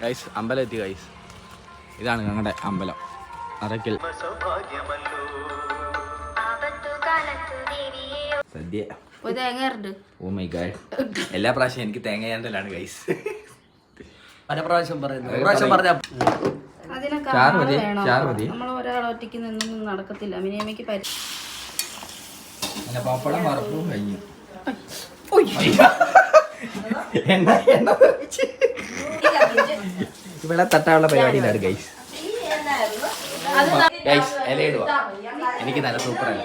Guys അമ്പലം എത്തി guys ഇതാണ് ഞങ്ങളുടെ അമ്പലം. Arakkal. Sadya. Oh my god എല്ലാ പ്രാവശ്യം എനിക്ക് തേങ്ങ ചേണ്ടലാണ് ഗൈസ് പല പ്രാവശ്യം പറയുന്നത് പ്രാവശ്യം പറഞ്ഞ അതിനൊക്കെ ചാറ് ആൾ മതി, ചാറ് മതി. നമ്മൾ ഒരാൾ ഒറ്റയ്ക്ക് നിന്നൊന്നും നടക്കത്തില്ല. മിനിയമ്മയ്ക്ക് പപ്പടം വറപ്പും കഴിഞ്ഞു. ഇവിടെ തട്ടാനുള്ള പരിപാടിയിലാണ് ഗൈസ് ഗൈസ് ഇലയിടുക എനിക്ക് നല്ല സൂപ്പർ അല്ല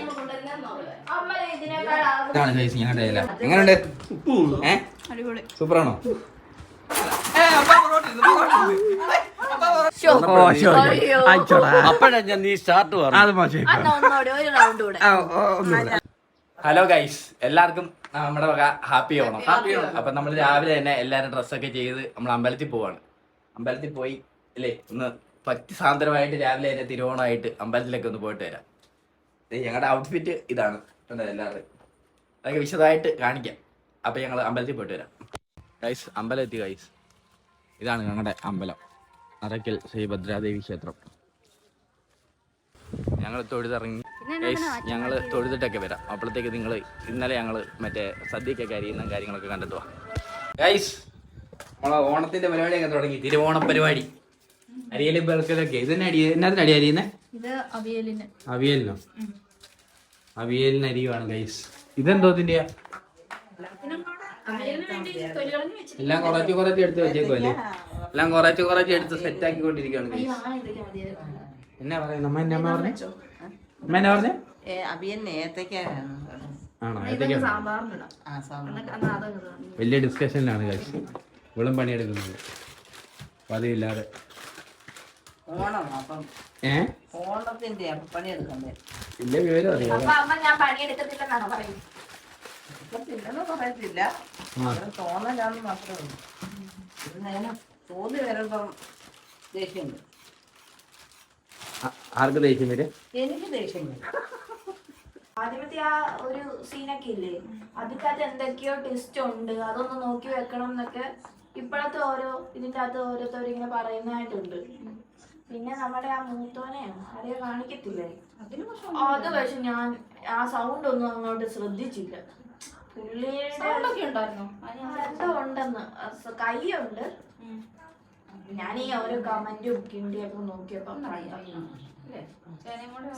ഇതാണ് ഗൈസ് ഞങ്ങളുടെ ഇല. എങ്ങനെയുണ്ട്? സൂപ്പറാണോ? ഹലോ ഗൈസ് എല്ലാവർക്കും നമ്മുടെ വക ഹാപ്പി ഓണം അപ്പൊ നമ്മൾ രാവിലെ തന്നെ എല്ലാരും ഡ്രസ്സൊക്കെ ചെയ്ത് നമ്മൾ അമ്പലത്തിൽ പോവാണ്. അമ്പലത്തിൽ പോയി അല്ലേ ഒന്ന് പറ്റി സാന്ദ്രമായിട്ട് രാവിലെ തന്നെ തിരുവോണമായിട്ട് അമ്പലത്തിലൊക്കെ ഒന്ന് പോയിട്ട് വരാം. ഞങ്ങളുടെ ഔട്ട്ഫിറ്റ് ഇതാണ്. എല്ലാവരും അതൊക്കെ വിശദമായിട്ട് കാണിക്കാം. അപ്പൊ ഞങ്ങൾ അമ്പലത്തിൽ പോയിട്ട് വരാം. ഗൈസ് അമ്പലം എത്തി ഗൈസ് ഇതാണ് ഞങ്ങളുടെ അമ്പലം. അറക്കൽ ശ്രീ ഭദ്രാദേവി ക്ഷേത്രം. ഞങ്ങൾ തൊഴുതിറങ്ങി. ഞങ്ങൾ തൊഴുതിട്ടൊക്കെ വരാം. അപ്പോഴത്തേക്ക് നിങ്ങൾ ഇന്നലെ ഞങ്ങൾ മറ്റേ സദ്യക്കൊക്കെ അരിയുന്ന കാര്യങ്ങളൊക്കെ കണ്ടിട്ട് പോവാം ഗൈസ് നമ്മളെ ഓണത്തിന്റെ പരിപാടിയൊക്കെ തുടങ്ങി. തിരുവോണ പരിപാടി. അരിയൽ പെറുക്കലൊക്കെ ഇതിന് അടി എന്നതിന് അടി അരിയുന്നേ? അവിയലിന്. അവിയലിനോ? അരിയുവാണ് ഗൈസ് ഇതെന്തോ ഇതിന്റെ വേണ്ടി തൊലി കളഞ്ഞ് വെച്ചിട്ട് എല്ലാം കുറച്ച് കുറച്ച് എടുത്ത് വെച്ചേക്കുമല്ലേ എല്ലാം കുറച്ച് കുറച്ച് എടുത്ത് സെറ്റ് ആക്കിക്കൊണ്ടിരിക്കുകയാണ് എന്നാ പറയുന്നത് നമ്മ എന്നെ അമ്മ പറഞ്ഞേ? അമ്മ എന്നാ പറഞ്ഞേ? ആണോ. വലിയ ഡിസ്കഷനിലാണ് കഴിച്ച് ഇവളും പണിയെടുക്കുന്നത്. പതിവില്ലാതെ. ഓണം അപ്പം. ഏ? ഓണത്തിന്റെ അപ്പം പണിയെടുക്കണ്ടേ? വലിയ വിവരം അറിയാം ഞാൻ പണിയെടുക്കത്തില്ലെന്നാണോ പറയുന്നത്? പറയത്തില്ല. മാത്രമേ ഉള്ളൂ. തോന്നി വരുമ്പം ദേഷ്യമുണ്ട്. ആർക്ക് ദേഷ്യം വരും? എനിക്ക് ദേഷ്യം വരും. ആദ്യമത്തെ ആ ഒരു സീനൊക്കെ ഇല്ലേ? അതിനകത്ത് എന്തൊക്കെയോ ടെസ്റ്റ് ഉണ്ട്. അതൊന്ന് നോക്കി വെക്കണം എന്നൊക്കെ ഇപ്പോഴത്തെ ഓരോ ഇതിന്റെ അകത്ത് ഓരോരുത്തർ ഇങ്ങനെ പറയുന്നതായിട്ടുണ്ട്. പിന്നെ നമ്മുടെ ആ മൂത്തോനെ ആരെയോ കാണിക്കത്തില്ലേ? അത് പക്ഷെ ഞാൻ ആ സൗണ്ട് ഒന്നും അങ്ങോട്ട് ശ്രദ്ധിച്ചില്ല. പുള്ളിയുടെ ഉണ്ടെന്ന്. കൈയുണ്ട്. ഞാൻ ഈ ഓരോ കമന്റും കിണ്ടിയൊക്കെ നോക്കിയപ്പോ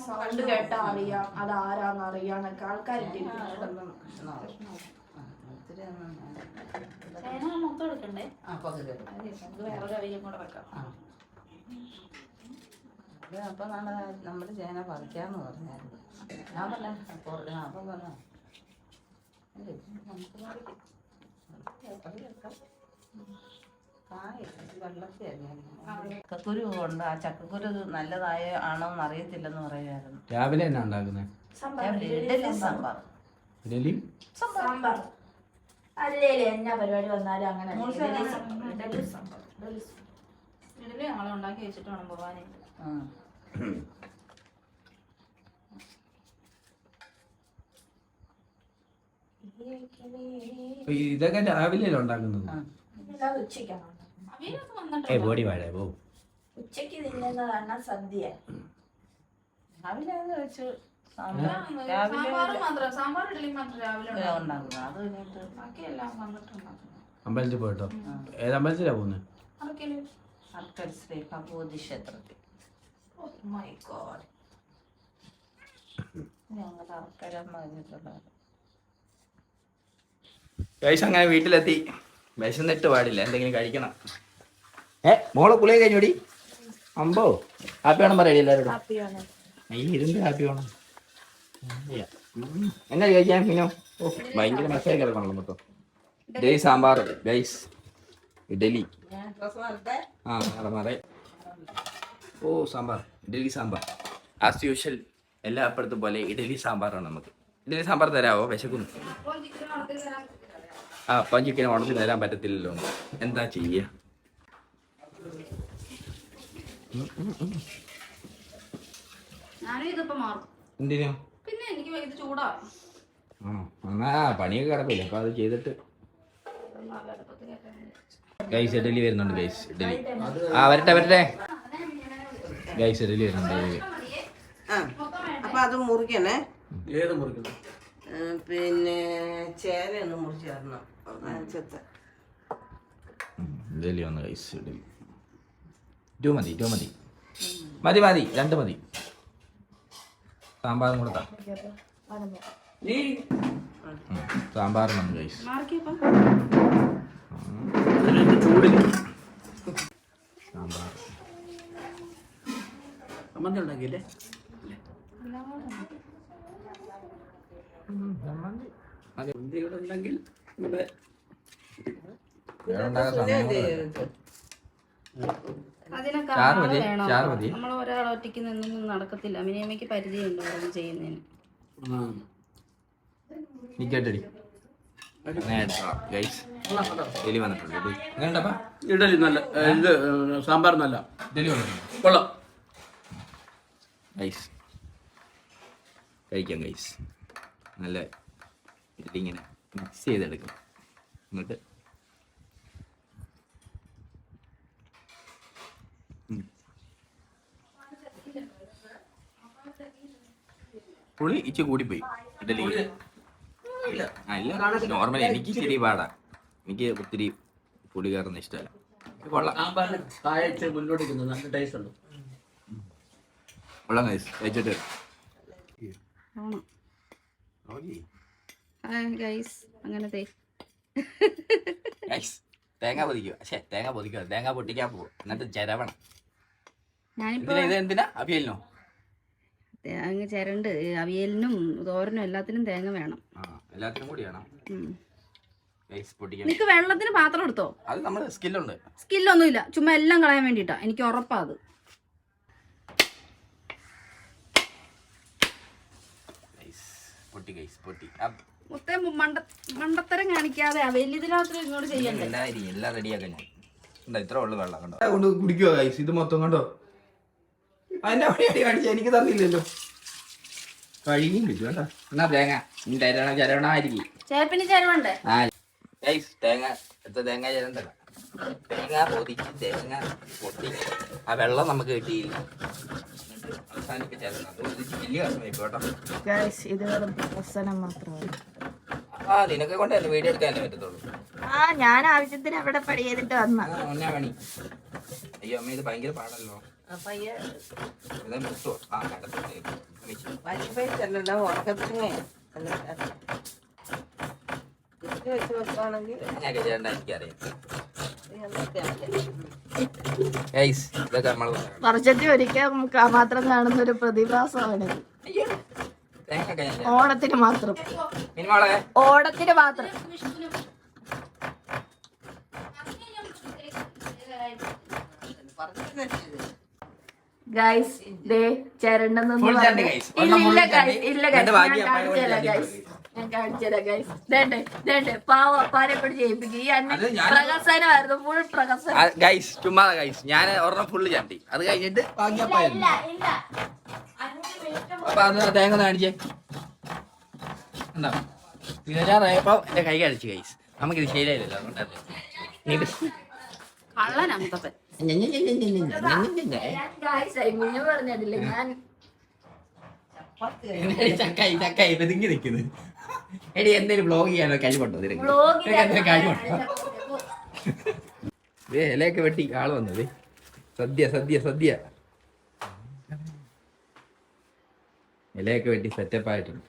സൗണ്ട് കേട്ടാ അറിയാം അത് ആരാന്ന് അറിയാന്നൊക്കെ ആൾക്കാർ മൊത്തം എടുക്കണ്ടേ? കൂടെ വെക്കാം. അപ്പം നാളെ നമ്മുടെ ചേന പറിക്കാന്ന് പറഞ്ഞായിരുന്നു. ഞാൻ പറഞ്ഞ അപ്പം പറഞ്ഞു. നമുക്ക് പറിക്കാം. ചക്കക്കുരു ഉണ്ട്. ആ ചക്കക്കുരു നല്ലതായ ആണോ എന്ന് അറിയത്തില്ലെന്ന് പറയുമായിരുന്നു രാവിലെ എന്നാ ഉണ്ടാക്കുന്നത് ഇഡലി സാമ്പാർ. ഇഡലി സാമ്പാർ. അല്ലേലേ എന്നാ പരിപാടി വന്നാലും അങ്ങനെ. ഇഡലി സാമ്പാർ, ഇഡലി സാമ്പാർ, ഇഡലി സാമ്പാർ. ഇഡലി ഞങ്ങൾ ഉണ്ടാക്കി വെച്ചിട്ട് വേണം പോവാനായിട്ട് ഇതൊക്കെ രാവിലെ ഉണ്ടാക്കുന്നത്? ഉച്ചയ്ക്കാണ്. ഏ ബോഡി വാഴ പോ തിന്നുന്നതാണ് സദ്യ രാവിലെ അത് വെച്ച് അമ്പലത്തിൽ പോയിട്ടോ? ഏത് അമ്പലത്തിലാ പോകുന്നത് അർക്കൽ ശ്രീ ഭഗവതി ക്ഷേത്രത്തിൽ. my God. ഞങ്ങൾ അർക്കരം പറഞ്ഞിട്ടുള്ളത് ഗൈസ് അങ്ങനെ വീട്ടിലെത്തി. വിശന്നിട്ട് പാടില്ല. എന്തെങ്കിലും കഴിക്കണം. ഏ മോളെ കുളിയെ കഴിഞ്ഞോടി? അമ്പോ. ഹാപ്പി വേണം പറയടി എല്ലാവരോടും ഈ ഇരുന്ന് ഹാപ്പി വേണം എന്നാ കഴിക്കാൻ പിന്നെ ഓ. ഭയങ്കര മെസ്സേജ് കിടക്കണല്ലോ മൊത്തം. ഇഡലി സാമ്പാർ ഗൈസ് ഇഡലി. ആ മാറേ. ഓ സാമ്പാർ. ഇഡലി സാമ്പാർ. ആസ് യൂഷ്വൽ എല്ലാ അപ്പുറത്തും പോലെ ഇഡലി സാമ്പാറാണ് നമുക്ക്. ഇഡലി സാമ്പാർ തരാവോ? വിശക്കുന്നു. ആ അപ്പം ചിക്കൻ ഉണർത്തി തരാൻ പറ്റത്തില്ലല്ലോ. എന്താ ചെയ്യ ഞാനും ഇതിപ്പോ മാറും എന്തിനു? പിന്നെ എനിക്ക് ഇത് ചൂടാ എന്നാ പണിയൊക്കെ കിടപ്പില്ല? അപ്പൊ അത് ചെയ്തിട്ട് ഗൈസ് ഇഡലി വരുന്നുണ്ട് ഗൈസ് ഇഡലി ആ വരട്ടെ വരട്ടെ. ഗൈസ് ഇഡലി വരുന്നുണ്ട്. ഇഡലി. അപ്പൊ അത് മുറിക്കണേ. ഏത് മുറിക്കണം? പിന്നെ ചേര ഒന്ന് മുറിച്ച് തരണം. ചെത്ത ഇഡലി വന്നു ഗൈസ് ഇഡലി ടു മതി ടു മതി. മതി മതി രണ്ട് മതി. സാമ്പാറും കൂടെ താ. നീ ഉം, സാമ്പാറും വന്നു ഗൈസ് സാമ്പാർ സമ്മന്തം ഉണ്ടാക്കിയില്ലേ സമ്മന്തി ഇവിടെ ഉണ്ടെങ്കിൽ ഇവിടെ വേറെ ഉണ്ടാക്കാൻ സമയം? അതിനൊക്കെ. നമ്മൾ ഒരാൾ ഒറ്റയ്ക്ക് നിന്നൊന്നും നടക്കത്തില്ല. മിനിയമ്മയ്ക്ക് പരിചയമുണ്ട് ചെയ്യുന്നതിന്. വന്നിട്ടുണ്ട്. ഇഡലി നല്ല ഇത് സാമ്പാർ നല്ല. ഇഡലി വന്നിട്ടുണ്ട് കൊള്ളാം. ഗൈസ് കഴിക്കാം ഗൈസ് നല്ല ഇതിലിങ്ങനെ മിക്സ് ചെയ്തെടുക്കും. എന്നിട്ട് പുളി ഇച്ചി കൂടിപ്പോയി. ഇഡലിക്ക് അല്ല നോർമൽ എനിക്ക് ഇച്ചിരി പാടാ. എനിക്ക് ഒത്തിരി പുളി കയറുന്ന ഇഷ്ടമല്ല കൊള്ളാം. ഗൈസ് കഴിച്ചിട്ട്. അങ്ങനത്തെ തേങ്ങ പൊതിക്കുക പക്ഷേ തേങ്ങ പൊതിക്കുക തേങ്ങ പൊട്ടിക്കാൻ പോകും എന്നിട്ട് ഇതിന് ഇത് എന്തിനാ? അവിയലിനോ അങ്ങ് ചിരണ്ട് അവിയലിനും തോരനും എല്ലാത്തിനും തേങ്ങ വേണം. എല്ലാത്തിനും കൂടി വേണം. നിനക്ക് വെള്ളത്തിന് പാത്രം എടുത്തോ? അത് നമ്മൾ സ്കില്ലുണ്ട്. ചുമ്മാ എല്ലാം കളയാൻ വേണ്ടിട്ടാ എനിക്ക് ഉറപ്പാ അത്. മൊത്തം മണ്ട മണ്ടത്തരം കാണിക്കാതെ അവലിതിനകത്ത് ഇങ്ങോട്ട് ചെയ്യണ്ടേ? എല്ലാം റെഡിയാക്കാൻ ഞാൻ. ഇത്ര ഉള്ളു വെള്ളം കണ്ടോ? കൊണ്ട് കുടിക്കുവോ ഗൈസ് ഇത് മൊത്തം കണ്ടോ? അതിന്റെ അവിടെ അടി കാണിച്ച? എനിക്ക് തന്നില്ലല്ലോ. കഴുകിയും കിട്ടും കേട്ടോ എന്നാ തേങ്ങ? തരണ ചരണമായിരിക്കും ചേപ്പിന് ചേരുവണ്ടേ? ആ. ഗൈസ് തേങ്ങ എത്ര തേങ്ങ ചരണ്ടല്ല തേങ്ങ പൊതിച്ച് തേങ്ങ പൊട്ടി. ആ വെള്ളം നമുക്ക് കിട്ടിയില്ല ആ നിനക്കെ വീഡിയോ പറ്റത്തുള്ളൂ? ആ ഞാൻ ആവശ്യത്തിന് അവിടെ പണി ചെയ്തിട്ട് വന്ന പണി. അയ്യോ അമ്മ ഇത് ഭയങ്കര പാടല്ലോ. വലിപ്പയല്ലല്ലോ ഉറക്കത്തിനെ ഇത് വെച്ച് വെക്കുകയാണെങ്കിൽ വർഷത്തിൽ ഒരിക്കൽ നമുക്ക് ആ മാത്രം കാണുന്ന ഒരു പ്രതിഭാസമാണ്. ഓണത്തിന് മാത്രം. ഓണത്തിന് മാത്രം. ഗൈസ് ദേ ചേരണ്ടെന്ന് ഇല്ല. ഗൈസ് ഇല്ല ഗൈസ് ഞാൻ കാണിച്ചല്ല ഗൈസ് ഞാൻ കാണിച്ചുതരാം ഗൈസ് ദേണ്ടേ ദേണ്ടേ പാവ അപ്പാരെ കൊണ്ട് ചെയ്യിപ്പിക്കും ഈ അന്ന അത് ഞാൻ- പ്രകസനമായിരുന്നു ഫുൾ പ്രകസനം ഗൈസ് ചുമ്മാ ഗൈസ് ഞാൻ ഒരെണ്ണം ഫുള്ള് ചാണ്ടി അത് കഴിഞ്ഞിട്ട് അപ്പൊ അത് തേങ്ങ കാണിച്ചേ. എന്താ? തീരാറായപ്പോ എന്റെ കൈ കഴിച്ചു ഗൈസ് നമുക്കിത് ശരിയായില്ലല്ലോ അതുകൊണ്ടല്ലേ. കള്ളനാ മുത്തപ്പൻ ഗൈസ് മിന്നു പറഞ്ഞിട്ടില്ല ഞാൻ എടി ചക്കായി ചക്കായി പെതുങ്ങി നിൽക്കുന്നു. എടി എന്തെങ്കിലും ബ്ലോഗ് ചെയ്യാനോ കഴിവുണ്ടോ നിനക്ക്? വ്ളോഗ് നിനക്ക് എന്തെങ്കിലും കഴിവുണ്ടോ? ദേ ഇലയൊക്കെ വെട്ടി ആൾ വന്നത് സദ്യ സദ്യ സദ്യ. ഇലയൊക്കെ വെട്ടി സെറ്റപ്പ് ആയിട്ടുണ്ട്.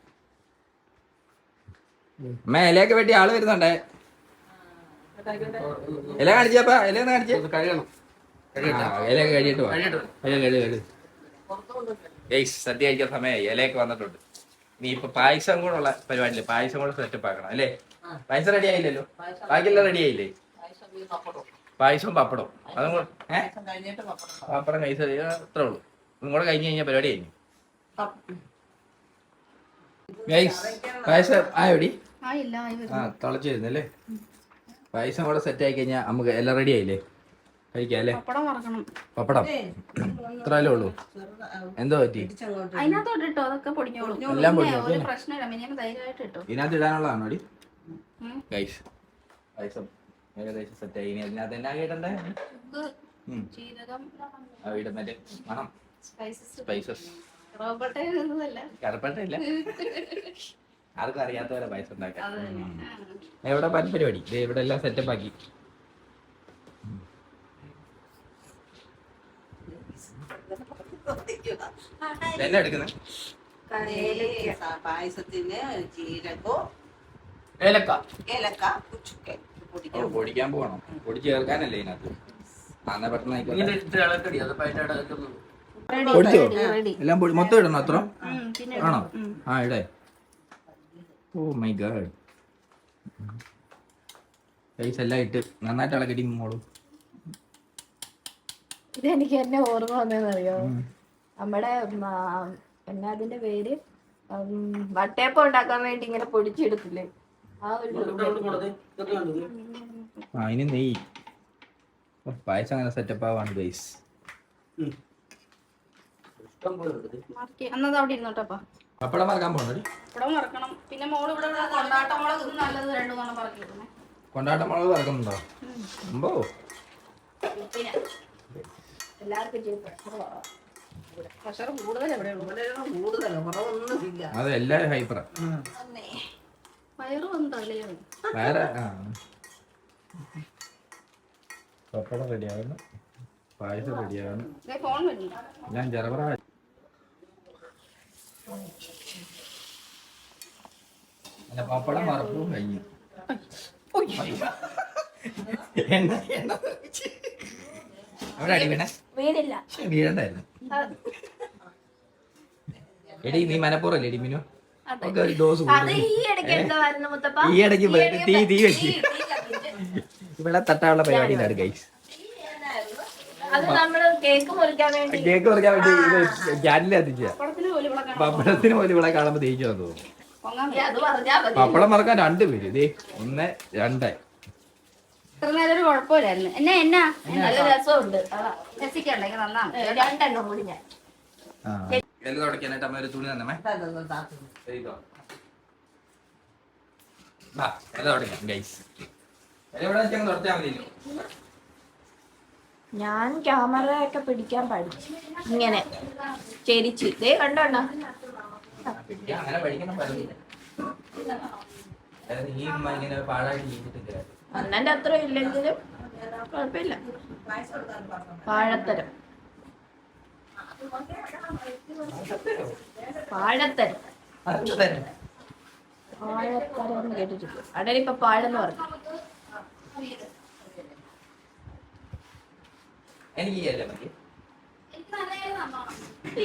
അമ്മ ഇലയൊക്കെ വെട്ടി ആൾ വരുന്നുണ്ടേ. ഇല കാണിച്ചപ്പാ ഇല കാണിച്ചു കഴിയണം ഇലയൊക്കെ കഴിയിട്ട് സദ്യ കഴിക്കാൻ സമയമായി. ഇലയൊക്കെ വന്നിട്ടുണ്ട്. നീ ഇപ്പൊ പായസം കൂടെ ഉള്ള പരിപാടി പായസം കൂടെ സെറ്റപ്പ് ആക്കണം അല്ലേ? പായസം റെഡി ആയില്ലല്ലോ? ബാക്കിയെല്ലാം റെഡി ആയില്ലേ? പായസവും പപ്പടവും. അതും കൂടെ ഏഹ് പപ്പടം പപ്പടം കൈസ് അത്രേ ഉള്ളൂ. ഇതും കൂടെ കഴിഞ്ഞ് കഴിഞ്ഞാൽ പരിപാടി കഴിഞ്ഞു. പായസം ആയോടി? ആ തിളച്ചിരുന്നല്ലേ പായസം കൂടെ സെറ്റ് ആയി കഴിഞ്ഞാൽ നമുക്ക് എല്ലാം റെഡി ആയില്ലേ? കഴിക്കാം അല്ലേ പപ്പടം മറക്കണം പപ്പടം? ഇത്രയല്ലേ ഉള്ളൂ? എന്തോ പറ്റി? എല്ലാം ഇട്ടോ. ഇതിനകത്ത് ഇടാനുള്ളതാണോ അടി. ഗൈസ് ഏകദേശം സെറ്റായി ഇനി അതിനകത്ത് എന്നാ കേട്ടണ്ടേ മറ്റേ മണം. സ്പൈസസ് ഒന്നുമല്ല ആർക്കും അറിയാത്തവരെ പൈസ ഉണ്ടാക്കാം. എവിടെ? പല പരിപാടി. ദേ ഇവിടെ എല്ലാം സെറ്റപ്പ് ആക്കി. എടുക്കുന്നത് പായസത്തിന് ജീരകവും ഏലക്ക. ഏലക്ക കുച്ചുക്കെ പൊടിക്കാൻ പോകണം. പൊടി ചേർക്കാനല്ലേ ഇതിനകത്ത്? അന്ന പെട്ടെന്ന് പൊടിച്ചോ? എല്ലാം പൊടി മൊത്തം ഇടണം അത്ര? പിന്നെ ആണോ? ആ ഇടേ. Oh my God. പൈസ എല്ലാം ഇട്ട് നന്നായിട്ട് ഇളക്കടി മോളും. ഇതെനിക്ക് എന്നെ ഓർമ്മ വന്നതെന്നറിയോ? നമ്മുടെ പിന്നെ എന്നാ അതിന്റെ പേര്? വട്ടയപ്പം ഉണ്ടാക്കാൻ വേണ്ടി ഇങ്ങനെ പൊടിച്ചെടുത്തില്ലേ? ആ ഒരു നെയ്യ്. പായസം അങ്ങനെ സെറ്റപ്പ് ആവാണ് ഗൈസ് ഇഷ്ടം പോലെ ഉണ്ട് മറക്കി. അന്നത് അവിടെ ഇരുന്നോട്ടപ്പാ പപ്പടം മറക്കാൻ പോകണോ പിന്നെ മോൾ ഇവിടെ കൊണ്ടാട്ട മുളക് നല്ലത് രണ്ടു കൊണ്ടാട്ട മറക്കുന്നുണ്ടോ അമ്പോ. എല്ലാവർക്കും അത് എല്ലാരും ഹൈപ്പറ വേറെ പപ്പടം റെഡിയാവുന്നു. പായസം വരുന്നുണ്ടോ ഞാൻ ചെറുപറ അല്ല പപ്പടം മറപ്പും കഴിഞ്ഞു. എണ്ണ എണ്ണ. അവിടെ അടി വീണേ? വീടില്ല ശ്ശെ, വീഴണ്ടായിരുന്നു. എടി നീ മനപ്പൂറല്ലേ എടി മിനു? ഒക്കെ ഒരു ഡോസ് അത് ഈ ഇടയ്ക്ക് എന്തായിരുന്നു മുത്തപ്പ? ഈ ഇടയ്ക്ക് തീ തീ വെച്ച്. ഇവിടെ തട്ടാനുള്ള പരിപാടിയിലാണ് ഗൈസ് അത് നമ്മൾ കേക്ക് മുറിക്കാൻ വേണ്ടി. കേക്ക് മുറിക്കാൻ വേണ്ടി ഇത് ക്യാനിൽ പപ്പടത്തിന് പോലും ഇവിടെ കാണുമ്പോ തേച്ചു തോന്നുന്നു. പപ്പടം മറക്കാൻ രണ്ട് പേര്. ഇതേ ഒന്ന് രണ്ട്. ഇത്ര നേരം ഒരു കുഴപ്പമില്ലായിരുന്നു. എന്നാ എന്നാ? നല്ല രസമുണ്ട്. അതാ. രസിക്കണ്ടെങ്കിൽ നന്നാണ് ഏ, രണ്ടെണ്ണം കൂടി ഞാൻ. എല്ലാം തുടക്കാനായിട്ട് അമ്മ ഒരു തുണി എല്ലാം തുടക്കാം ഗൈസ് മതിയല്ലോ ഞാൻ ക്യാമറ ഒക്കെ പിടിക്കാൻ പഠിച്ചു. ഇങ്ങനെ. ചെരിച്ച്. ദേ കണ്ടോണ്ട അങ്ങനെ പഠിക്കണം നീ ഇങ്ങനെ ജീവിച്ചിട്ടില്ല അണ്ണന്റെ അത്ര ഇല്ലെങ്കിലും കുഴപ്പമില്ല. വാഴത്തരം വാഴത്തരം വാഴത്തരം എന്ന് കേട്ടിട്ടില്ല? ഇപ്പൊ പാഴെന്ന് പറഞ്ഞു.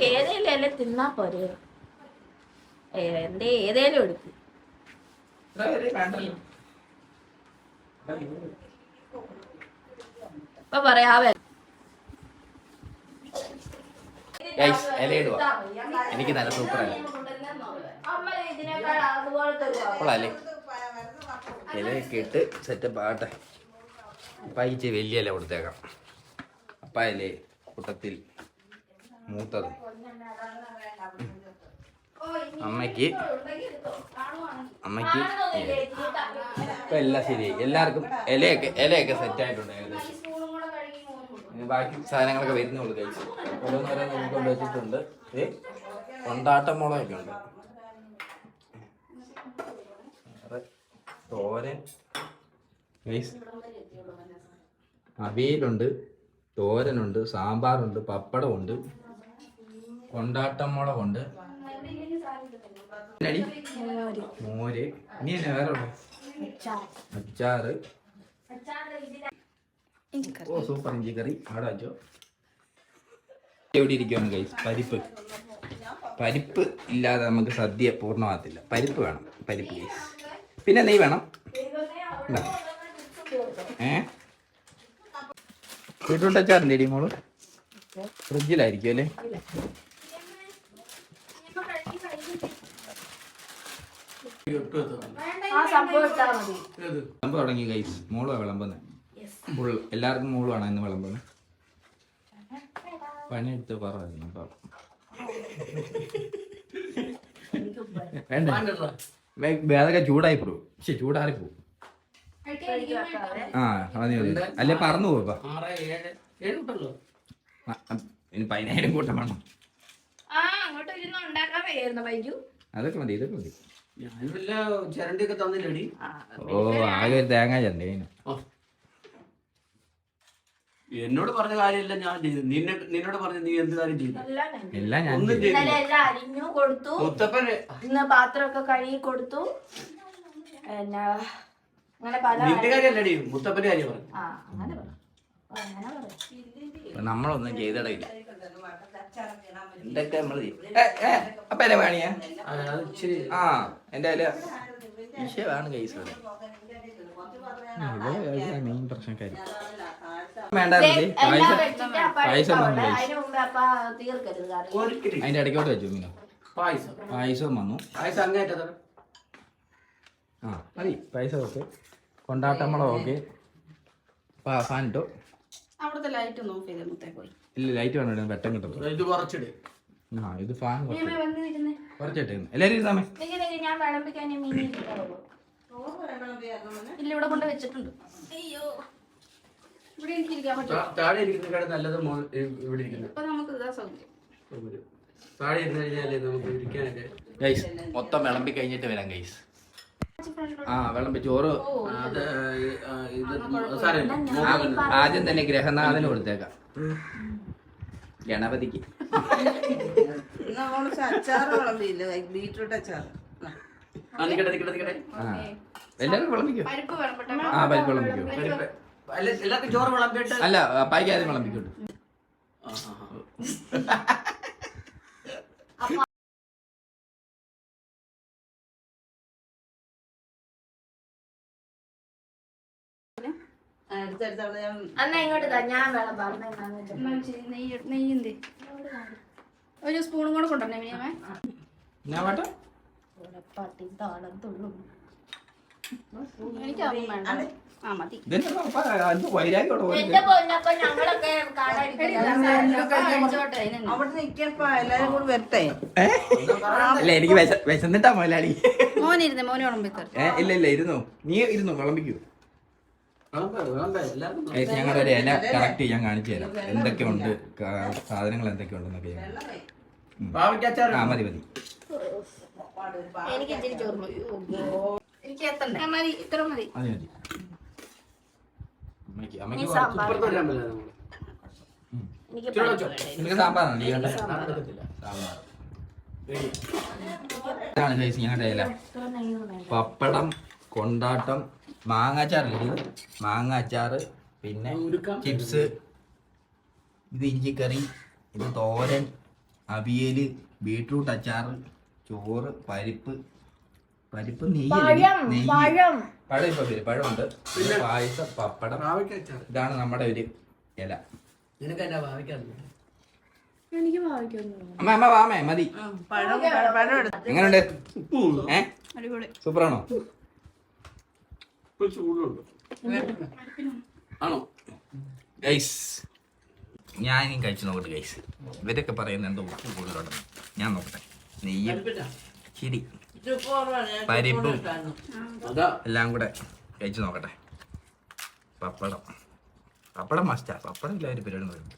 ഏതേലും അല്ലേ തിന്നാ പോരെ? എന്റെ ഏതേലും എടുക്കും. എനിക്ക് നല്ല സൂപ്പർ അല്ലേ കൊള്ളാല്ലേ? ഇലയൊക്കെ ഇട്ട് സെറ്റപ്പ് ആട്ടെ അപ്പായിച്ച് വലിയ ഇല കൊടുത്തേക്കാം. അപ്പായല്ലേ കൂട്ടത്തിൽ മൂത്തത്. അമ്മയ്ക്ക് അമ്മയ്ക്ക് ഇപ്പൊ എല്ലാം ശരിയായി എല്ലാവർക്കും ഇലയൊക്കെ ഇലയൊക്കെ സെറ്റ് ആയിട്ടുണ്ട് ഏകദേശം. ബാക്കി സാധനങ്ങളൊക്കെ വരുന്നുള്ളൂ കഴിച്ച്. ഓരോന്നോരോന്ന് നമുക്ക് കൊണ്ട് വെച്ചിട്ടുണ്ട്. ഏ കൊണ്ടാട്ടം മുളകൊക്കെ ഉണ്ട്. തോരൻ. അവിയലുണ്ട് തോരനുണ്ട് സാമ്പാറുണ്ട് പപ്പടമുണ്ട് കൊണ്ടാട്ടം മോര്. ഇനി തന്നെ വേറെ? അച്ചാറ്. ഓ സൂപ്പർ ഇഞ്ചി കറി. അവിടെ വെച്ചോ എവിടെ ഇരിക്കുവാണ് കൈസ് പരിപ്പ്. പരിപ്പ് ഇല്ലാതെ നമുക്ക് സദ്യ പൂർണമാകത്തില്ല. പരിപ്പ് വേണം. പരിപ്പ് കൈസ് പിന്നെ നെയ് വേണം. ഏ? ബീട്രൂട്ട് അച്ചാറിന്റെ ഇടി മോൾ? ഫ്രിഡ്ജിലായിരിക്കും അല്ലേ ഇട്ട് വെച്ചതാണ്. ആ സംഭവം ഇട്ടാ മതി ഏത് വിളമ്പ് തുടങ്ങി ഗൈസ് മോൾ വിളമ്പുന്നത് ഫുൾ എല്ലാവർക്കും മോളുമാണ് ഇന്ന് വിളമ്പുന്നത് പണിയെടുത്ത് പറഞ്ഞു വേണ്ട? അതൊക്കെ ചൂടായി പോകും ശരി ചൂടാറി പോകും ആ മതി. മതി അല്ലേ പറന്നു ഇനി പതിനായിരം കൂട്ടം വേണം. അതൊക്കെ മതി ഇതൊക്കെ മതി. ചിരണ്ടിയൊക്കെ തന്നില്ലടി. ഓ ആകെ ഒരു തേങ്ങ ചണ്ടേ ഓ. എന്നോട് പറഞ്ഞ കാര്യമില്ല ഞാൻ ചെയ്തു നിന്നെ നിന്നോട് പറഞ്ഞ നീ എന്ത് കാര്യം ചെയ്തു? എല്ലാം ഞാൻ എല്ലാം ഞാൻ ഒന്നും ചെയ്തു. ഇന്നലെ എല്ലാം അരിഞ്ഞു കൊടുത്തു. മുത്തപ്പന് ഇന്ന് പാത്രമൊക്കെ കഴുകി കൊടുത്തു. അങ്ങനെ പല നിന്റെ കാര്യമല്ലടി മുത്തപ്പന്റെ കാര്യം പറഞ്ഞു ആ അങ്ങനെ പറ. ഓ, അങ്ങനെ പറ. നമ്മളൊന്നും ചെയ്തിടയില്ല. എന്തൊക്കെ നമ്മൾ അപ്പൊ എന്നെ വേണിയാ ആ, ഇച്ചിരി ആ എന്റെ വിഷയമാണ് കേസ് മെയിൻ അതിന്റെ ഇടയ്ക്കോട്ട് വെച്ചു മീനോ. പായസം പായസവും വന്നു. പായസം ആ മതി. പായസം ഓക്കെ. കൊണ്ടാട്ടമ്പളം ഓക്കെ. അവിടുത്തെ ലൈറ്റ് ഒന്ന് ഓഫ് ചെയ്ത് മുത്തേ പോയി. ഇല്ല ലൈറ്റ് വേണം പെട്ടെന്ന് കിട്ടും ഇത് കുറച്ചിട്. ആ ഇത് ഫാൻ കുറച്ചിട്ടേ ഇരുന്നാമേ ഞാൻ വിളമ്പിക്കാൻ ഇല്ല ഇവിടെ കൊണ്ട് വെച്ചിട്ടുണ്ട്. അയ്യോ. ഇവിടെ എനിക്ക് ഇരിക്കാൻ പറ്റും. താ- താഴെ ഇരിക്കുന്നതിനേക്കാൾ നല്ലത് ഇവിടെ ഇരിക്കുന്നത് ഇപ്പൊ നമുക്ക് ഇതാ സൗകര്യം. താഴെ ഇരുന്ന് കഴിഞ്ഞാലേ നമുക്ക് ഇരിക്കാനൊക്കെ ഗൈസ് മൊത്തം വിളമ്പി കഴിഞ്ഞിട്ട് വരാം ഗൈസ് ആ വിളമ്പി ചോറ് ആദ്യം തന്നെ ഗ്രഹനാഥന് കൊടുത്തേക്കാം. ഗണപതിക്ക്. നമ്മൾ അച്ചാറ് വിളമ്പിയില്ല? ബീട്രൂട്ട് അച്ചാറ്. ആ, നിക്കട്ടെ നിക്കട്ടെ നിക്കട്ടെ. ആ. എല്ലാവരും വിളമ്പിക്കോ? പരിപ്പ് വിളമ്പട്ടെ? ആ പരിപ്പ് വിളമ്പിക്കോ? പരിപ്പ്. അല്ല എല്ലാവർക്കും ചോറ് വിളമ്പിട്ട് അല്ല പായ്ക്ക് ആദ്യം വിളമ്പിക്കോട്ട്. ഞാൻ അന്നാ ഇങ്ങോട്ട് ഞാൻ നെയ്യ് ഒരു സ്പൂണും കൂടെ കൊണ്ടുവരണേ മിനിയമ്മേ ഞാൻ വേണ്ട. പട്ടി താളം തുള്ളും. എനിക്ക് വേണ്ട ആ മതി. വിശന്നിട്ടാ മുതലാളി മോനിരുന്നു മോനെ വിളമ്പിത്തർ ഏ ഇല്ല ഇല്ല ഇരുന്നോ. നീ ഇരുന്നോ വിളമ്പിക്കൂ വിളമ്പ്, വിളമ്പ്, എല്ലാവർക്കും വിളമ്പ്. ഗൈസ് ഞങ്ങളുടെ ഒരു ഇല കളക്ട് ചെയ്യാൻ കാണിച്ചു തരാം. എന്തൊക്കെയുണ്ട് സാധനങ്ങൾ എന്തൊക്കെയുണ്ടെന്നൊക്കെ ഞാൻ ആ മതി മതി. എനിക്ക് ഇച്ചിരി ചോറ് മതി. എനിക്ക് എത്തണ്ടേ? ആ, മതി ഇത്ര മതി. മതി മതി. അമ്മയ്ക്ക് സാമ്പാറാണ്? സാമ്പാർ ഞങ്ങളുടെ ഇല. പപ്പടം കൊണ്ടാട്ടം മാങ്ങാച്ചാറില്ലേ? ഇത് അച്ചാർ പിന്നെ ചിപ്സ് ഇത് ഇഞ്ചിക്കറി ഇത് തോരൻ അവിയൽ ബീട്രൂട്ട് അച്ചാർ ചോറ് പരിപ്പ്. പരിപ്പ് നെയ്യ് പഴം നെയ്യ്. പഴം. പഴം ഇപ്പൊ വരും. പഴമുണ്ട്. പിന്നെ പായസം പപ്പടം. ഇതാണ് നമ്മുടെ ഒരു ഇല. നിനക്ക് എന്നാ ഭാവിക്കാൻ എനിക്ക് അമ്മ അമ്മ വാമേ മതി. പഴം പഴം എടുത്ത്. എങ്ങനെയുണ്ട് അടിപൊളി. സൂപ്പറാണോ? ഇപ്പൊ കൂടുതലുണ്ട് ആണോ? ഗൈസ് ഞാനും കഴിച്ചു നോക്കട്ടെ ഗൈസ് ഇവരൊക്കെ പറയുന്ന എന്തോ ഉപ്പ് കൂടുതലുണ്ട് ഞാൻ നോക്കട്ടെ. നെയ്യും ചിരി പരിപ്പും. എല്ലാം കൂടെ കഴിച്ചു നോക്കട്ടെ. പപ്പടം. പപ്പടം മസ്റ്റാ പപ്പടം ഇല്ല ഒരു പരിപാടി വരും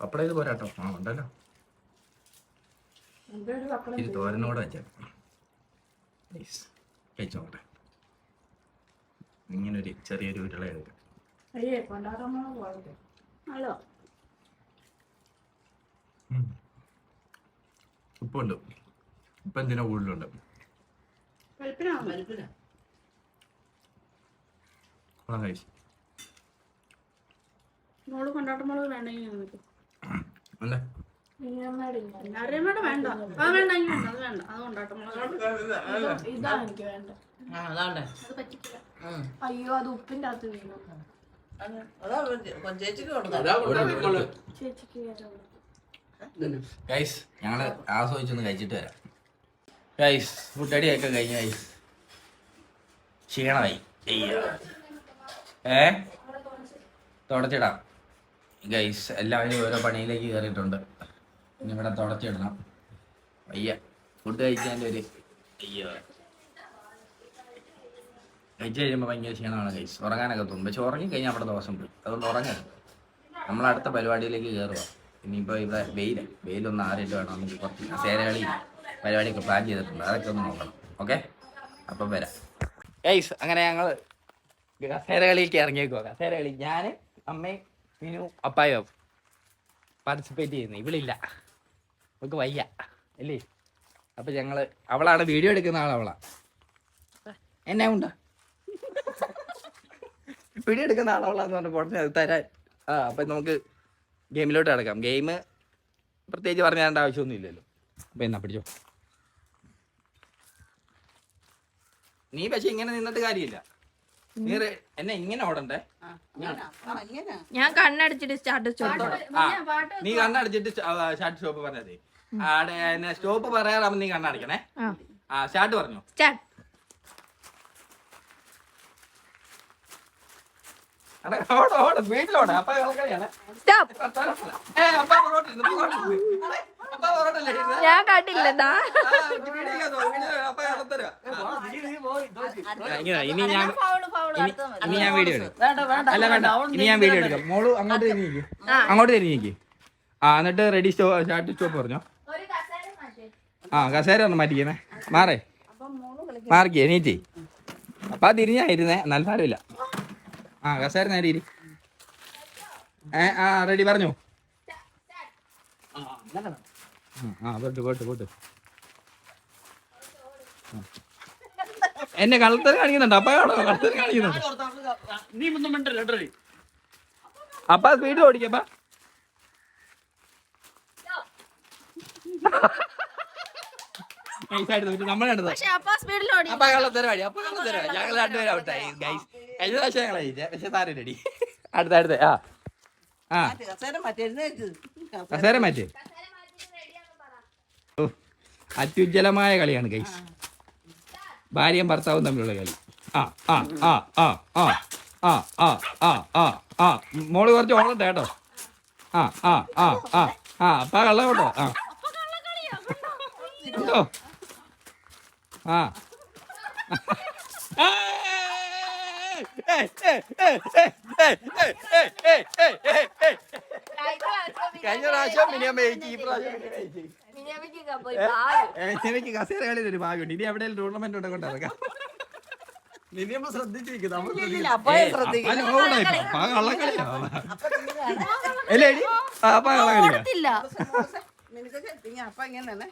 പപ്പടം ഇത് പോരാട്ടോ. ആ ഉണ്ടല്ലോ. ഇത് തോരനോടെ വെച്ചേക്കാം. കഴിച്ചു നോക്കട്ടെ. ഇങ്ങനെ ഒരു ചെറിയൊരു ഉരുള എടുക്കാം. ഉപ്പുണ്ട്. ഉപ്പ് എന്തിനാ കൂടുതലുണ്ട്. അല്ലേ? എല്ലാവരുടെയും വേണ്ട. വേണ്ട അത് വേണ്ട എനിക്ക് വേണ്ട അത് വേണ്ട. അത് കൊണ്ടാട്ടമുളക് ഇതാ എനിക്ക് വേണ്ട. ആ അതാണ്ടേ. അത് പറ്റിക്കില്ല. അയ്യോ അത് ഉപ്പിന്റെ അകത്ത് വീണു. ചേച്ചിക്ക്. ഗൈസ് ഞങ്ങൾ ആസ്വദിച്ചൊന്ന് കഴിച്ചിട്ട് വരാം. ഗൈസ് ഫുഡ് അടിയൊക്കെ കഴിഞ്ഞ ഗൈസ്? ക്ഷീണമായി. ഏ? തുടച്ചിടാം. ഗൈസ് എല്ലാവരും ഓരോ പണിയിലേക്ക് കയറിയിട്ടുണ്ട്. ഇനി ഇവിടെ തുടച്ചിടണം അയ്യ ഫുഡ് കഴിക്കാന്റെ ഒരു അയ്യോ. കഴിച്ച് കഴിയുമ്പോൾ ഭയങ്കര ക്ഷീണമാണ് കഴിച്ചു ഉറങ്ങാനൊക്കെ തോന്നും. പക്ഷെ ഉറങ്ങി കഴിഞ്ഞാൽ അവിടെ ദിവസം പോയി. അതുകൊണ്ട് ഉറങ്ങരുത്. നമ്മൾ അടുത്ത പരിപാടിയിലേക്ക് കയറുക ഇനിയിപ്പോൾ ഇവിടെ വെയിൽ വെയിലൊന്ന് ആറിയിട്ട് വേണം. നമുക്ക് കുറച്ച് സേരകളി പരിപാടിയൊക്കെ പ്ലാൻ ചെയ്തിട്ടുണ്ട്. അതൊക്കെ ഒന്ന് നോക്കണം. ഓക്കെ അപ്പം വരാം. ഏയ്സ് അങ്ങനെ ഞങ്ങൾ കസേരകളിലേക്ക് ഇറങ്ങിയേക്കുവാ. കസേരകളി ഞാൻ അമ്മയും മിനു അപ്പായോ പാർട്ടിസിപ്പേറ്റ് ചെയ്യുന്നു. ഇവളില്ല. നമുക്ക് വയ്യ. അല്ലേ? അപ്പൊ ഞങ്ങൾ അവളാണ് വീഡിയോ എടുക്കുന്ന ആൾ അവളാ. എന്നാ ഉണ്ട വീഡിയോ എടുക്കുന്ന ആളവളാന്ന് പറഞ്ഞ അത് തരാൻ. ആ അപ്പൊ നമുക്ക് ഗെയിമിലോട്ട് കിടക്കാം ഗെയിം പ്രത്യേകിച്ച് പറഞ്ഞു തരേണ്ട ആവശ്യമൊന്നും ഇല്ലല്ലോ അപ്പൊ എന്നാ പിടിച്ചോ. നീ പക്ഷെ ഇങ്ങനെ നിന്നിട്ട് കാര്യമില്ല. നീ എന്നെ ഇങ്ങനെ ഓടണ്ടേ? ഞാൻ കണ്ണടിച്ചിട്ട് സ്റ്റാർട്ട് നീ കണ്ണടച്ചിട്ട് ഷാർട്ട് സ്റ്റോപ്പ് പറഞ്ഞതേ. സ്റ്റോപ്പ് പറയാറാവുമ്പോ നീ കണ്ണടിക്കണേ ആ സ്റ്റാർട്ട് പറഞ്ഞു ഞാൻ കണ്ടില്ലതാ ഇനി ഞാൻ ഇനി ഞാൻ വീഡിയോ എടുക്കാം വേണ്ട ഇനി ഞാൻ വീഡിയോ എടുക്കാം മോൾ അങ്ങോട്ട് തിരിഞ്ഞിരിക്കും അങ്ങോട്ട് തിരിഞ്ഞിരിക്കും ആ എന്നിട്ട് റെഡി സ്റ്റോ സ്റ്റാർട്ട് സ്റ്റോപ്പ് പറഞ്ഞോ ആ കസേര ഒന്ന് മാറ്റിക്കണേ. മാറേ. മാറിക്കേ എണീറ്റേ. അപ്പൊ ആ തിരിഞ്ഞായിരുന്നേ നല്ല സാരമില്ല. ആ കസേര നേരെ ഇരി. ഏ ആ റെഡി പറഞ്ഞു. ആ പോട്ട് പോട്ട് പോട്ട്. എന്നെ കളത്തര കാണിക്കുന്നുണ്ട്? അപ്പ കാണോ കളത്തര കാണിക്കുന്നുണ്ട്? അപ്പ സ്പീഡ് ഓടിക്കപ്പ പക്ഷെ അപ്പൊ സ്പീഡിൽ ഓടി അപ്പൊ കള്ളത്തരവാടി അപ്പൊ കള്ളത്തരവാടി ഞങ്ങൾ രണ്ടുപേരും ഔട്ടായി ഗൈസ് കഴിഞ്ഞ പ്രാവശ്യം ഞങ്ങൾ ജയിച്ചേ പക്ഷെ താരം റെഡി അടുത്ത അടുത്ത ആ ആ കസേര മറ്റേക്ക് കസേര മാറ്റി അത്യുജ്വലമായ കളിയാണ് ഗൈസ് ഭാര്യയും ഭർത്താവും തമ്മിലുള്ള കളി ആ ആ ആ ആ ആ ആ ആ ആ ആ ആ മോൾ കുറച്ച് ഓടട്ടെ കേട്ടോ ആ ആ ആ ആ ആ അപ്പ കള്ള കേട്ടോ ആ കേട്ടോ ആ കഴിഞ്ഞ പ്രാവശ്യം മിനിയമ്മ ജയിച്ചു ഈ പ്രാവശ്യം മിനിയമ്മ ജയിച്ചു. എനിക്ക് കസേര കളിയിൽ ഒരു ഭാഗ്യമുണ്ട് ഇനി എവിടെയും ടൂർണമെന്റ് ഉണ്ട് കൊണ്ടിറക്കാം മിനിയമ്മ ശ്രദ്ധിച്ചിരിക്കും നമ്മൾ അപ്പായെ ശ്രദ്ധിക്കും അല്ല, ഓടാ ഇപ്പൊ. അപ്പൊ കള്ളക്കളിയാ. അല്ലേ എടി? ആ, അപ്പൊ കള്ളക്കളിയാ. ഇല്ല നിനക്ക് അപ്പ ഇങ്ങനെ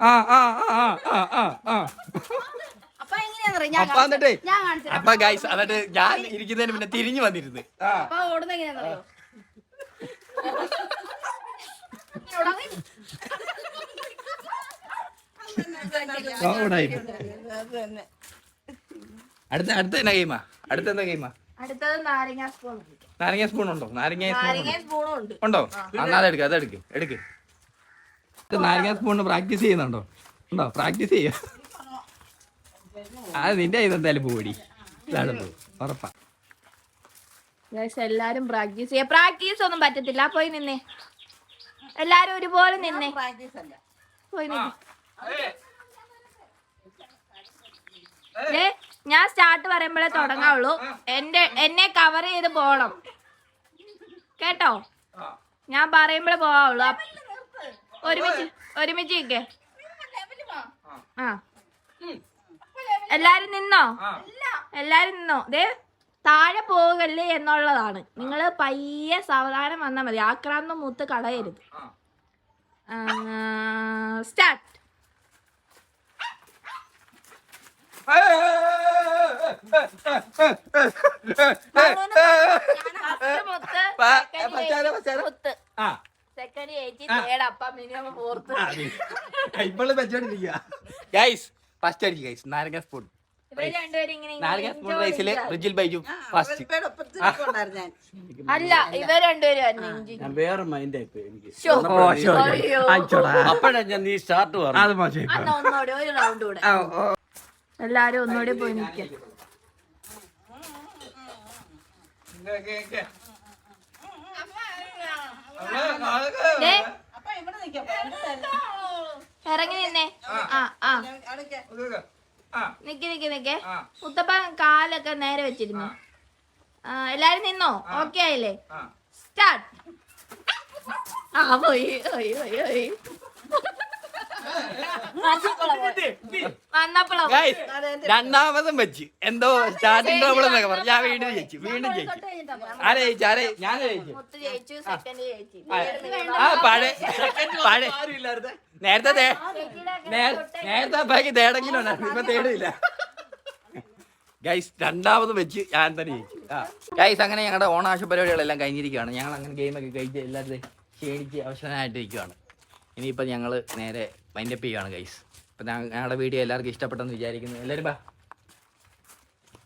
ആ ആ ആ ആ ആ അപ്പൊ എന്നിട്ടേ ഞാൻ കാണിച്ചു അപ്പൊ ഗൈസ് എന്നിട്ട് ഞാൻ ഇരിക്കുന്നതിന് പിന്നെ തിരിഞ്ഞു വന്നിരുന്നു. അടുത്ത അടുത്ത എന്നാ ഗെയിമാ? അടുത്ത എന്താ ഗെയിമാ? അടുത്തത് നാരങ്ങ സ്പൂൺ നാരങ്ങ സ്പൂൺ ഉണ്ടോ? നാരങ്ങ സ്പൂൺ നാരങ്ങ സ്പൂണും ഉണ്ട്. ഉണ്ടോ? എന്നാ അതെടുക്ക അതെടുക്ക് എടുക്ക് ഇത് നാരങ്ങ സ്പൂണ് പ്രാക്ടീസ് ചെയ്യുന്നുണ്ടോ? ഉണ്ടോ? പ്രാക്ടീസ് ചെയ്യ? അത് നിന്റെ ഇതെന്തായാലും പോടി. ഇതാണ് പോ ഉറപ്പാ. എല്ലാരും പ്രാക്ടീസ് ചെയ്യാം. പ്രാക്ടീസ് ഒന്നും പറ്റത്തില്ല. പോയി നിന്നേ. എല്ലാരും ഒരുപോലെ നിന്നേ. പ്രാക്ടീസ് അല്ല. പോയി നിന്നേ. ഞാൻ സ്റ്റാർട്ട് പറയുമ്പോഴേ തുടങ്ങാവുള്ളൂ. എന്റെ എന്നെ കവർ ചെയ്ത് പോണം കേട്ടോ? ഞാൻ പറയുമ്പോഴേ പോവാവുള്ളൂ അപ്പ- ഒരുമിച്ച് ഒരുമിച്ച് നിൽക്കേ ആ. എല്ലാരും നിന്നോ? എല്ലാരും നിന്നോ? ദേ താഴെ പോകല്ലേ എന്നുള്ളതാണ്. നിങ്ങൾ പയ്യെ സാവധാനം വന്നാൽ മതി. ആക്രാന്തം മൂത്ത് കളയരുത്. സ്റ്റാർട്ട് ഗൈസ് ഫസ്റ്റ് അടിച്ചു കഴിച്ചു നാരങ്ങ സ്പൂൺ ഇവർ രണ്ടുപേരും ഇങ്ങനെ നാരങ്ങ സ്പൂൺ റൈസിൽ ഫ്രിഡ്ജിൽ റിജിൽ ബൈജു ഫസ്റ്റ് അല്ല ഇവർ രണ്ടുപേരും ആയിരുന്നു ഞാൻ വേറെ മൈൻഡ് എനിക്ക്. അപ്പോഴാ ഞാൻ നീ സ്റ്റാർട്ട് പറഞ്ഞു അത് മോശം ഒന്നുകൂടെ ഒരു റൗണ്ട് കൂടെ. എല്ലാരും ഒന്നുകൂടെ പോയി നിൽക്കാം അപ്പൊ ഇവിടെ നിൽക്കാം ഇറങ്ങി നിന്നേ. ആ. ആ നിക്കെ നിക്ക് നിക്ക്. മുത്തപ്പ കാലൊക്കെ നേരെ വെച്ചിരുന്നു. ആ, എല്ലാരും നിന്നോ? ഓക്കെ ആയില്ലേ? സ്റ്റാർട്ട് ആ പോയി പോയി പോയി പോയി. വന്നപ്പോഴോ? Guys, രണ്ടാമതും വെച്ച്. എന്തോ സ്റ്റാർട്ടിംഗ് പ്രോബ്ലം എന്നൊക്കെ പറഞ്ഞു. ഞാൻ വീണ്ടും ജയിച്ചു വീണ്ടും ജയിച്ചു. ആരെ ജയിച്ചു ആരെ? ഞാൻ ജയിച്ചു. മുത്ത് ജയിച്ചു സെക്കൻഡ് ജയിച്ചു. ആ പഴയ പഴയ നേരത്തെ നേരത്തെ അപ്പാക്ക് തേടെങ്കിലും ഉണ്ടായിരുന്നു ഇപ്പൊ തേടില്ല. ഗൈസ് രണ്ടാമത് വെച്ച് ഞാൻ തന്നെ ഗൈസ് അങ്ങനെ ഞങ്ങളുടെ ഓണാശ പരിപാടികളെല്ലാം കഴിഞ്ഞിരിക്കുകയാണ് ഞങ്ങൾ അങ്ങനെ ഗെയിമൊക്കെ കഴിച്ച് എല്ലാവരും ക്ഷീണിച്ച് അവസരമായിട്ടിരിക്കുകയാണ് ഇനിയിപ്പോൾ ഞങ്ങൾ നേരെ വൈൻഡപ്പ് ചെയ്യുകയാണ് ഗൈസ് ഇപ്പം ഞങ്ങളുടെ വീഡിയോ എല്ലാവർക്കും ഇഷ്ടപ്പെട്ടെന്ന് വിചാരിക്കുന്നു. എല്ലാവരും ബാ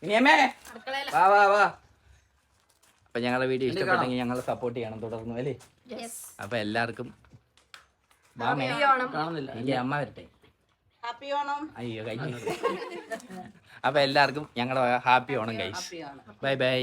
ഇനിയമ്മേ വാ വാ വാ. അപ്പം ഞങ്ങളുടെ വീഡിയോ ഇഷ്ടപ്പെട്ടെങ്കിൽ ഞങ്ങൾ സപ്പോർട്ട് ചെയ്യണം തുടർന്നു അല്ലേ? അപ്പം എല്ലാവർക്കും കാണുന്നില്ല. എനിക്ക് അമ്മ വരട്ടെ. ഹാപ്പി ഓണം. അയ്യോ കഴിഞ്ഞു. അപ്പൊ എല്ലാവർക്കും ഞങ്ങളുടെ ഹാപ്പി ഓണം കഴിച്ചു ബൈ ബൈ